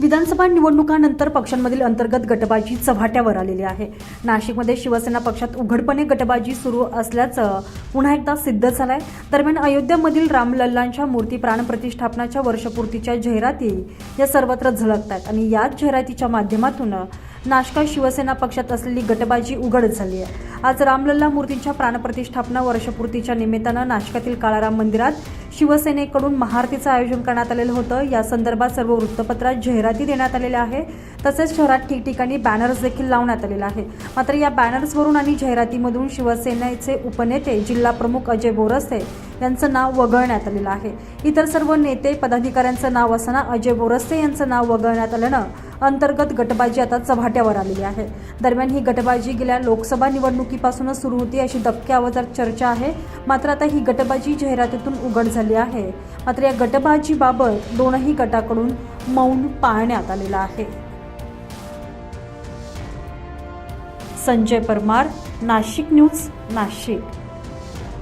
विधानसभा निवडणुकानंतर पक्षांमधील अंतर्गत गटबाजी चव्हाट्यावर आलेली आहे. नाशिकमध्ये शिवसेना पक्षात उघडपणे गटबाजी सुरू असल्याचं पुन्हा एकदा सिद्ध झालंय. दरम्यान अयोध्येमधील रामलल्लांच्या मूर्ती प्राणप्रतिष्ठापनाच्या वर्षपूर्तीच्या जाहिराती या सर्वत्र झळकत आहेत आणि याच जाहिरातीच्या माध्यमातून नाशकात शिवसेना पक्षात असलेली गटबाजी उघड झाली आहे. आज रामलल्ला मूर्तींच्या प्राणप्रतिष्ठापना वर्षपूर्तीच्या निमित्तानं नाशकातील काळाराम मंदिरात शिवसेनेकडून महाआरतीचं आयोजन करण्यात आलेलं होतं. या संदर्भात सर्व वृत्तपत्रात जाहिराती देण्यात आलेल्या आहे तसेच शहरात ठिकठिकाणी बॅनर्स देखील लावण्यात आलेले आहे मात्र या बॅनर्सवरून आणि जाहिरातीमधून शिवसेनेचे उपनेते जिल्हा प्रमुख अजय बोरसे यांचं नाव वगळण्यात आलेलं आहे. इतर सर्व नेते पदाधिकाऱ्यांचं नाव असताना अजय बोरसे यांचं नाव वगळण्यात आल्यानं अंतर्गत गटबाजी आता चव्हाट्यावर आलेली आहे. दरम्यान ही गटबाजी गेल्या लोकसभा निवडणुकीपासूनच सुरू होती अशी दबक्या आवाजात चर्चा आहे. मात्र आता ही गटबाजी जाहिरातीतून उघड झाली झाली आहे. मात्र या गटबाजीबाबत दोनही गटाकडून मौन पाळण्यात आलेलं आहे. संजय परमार नाशिक न्यूज नाशिक.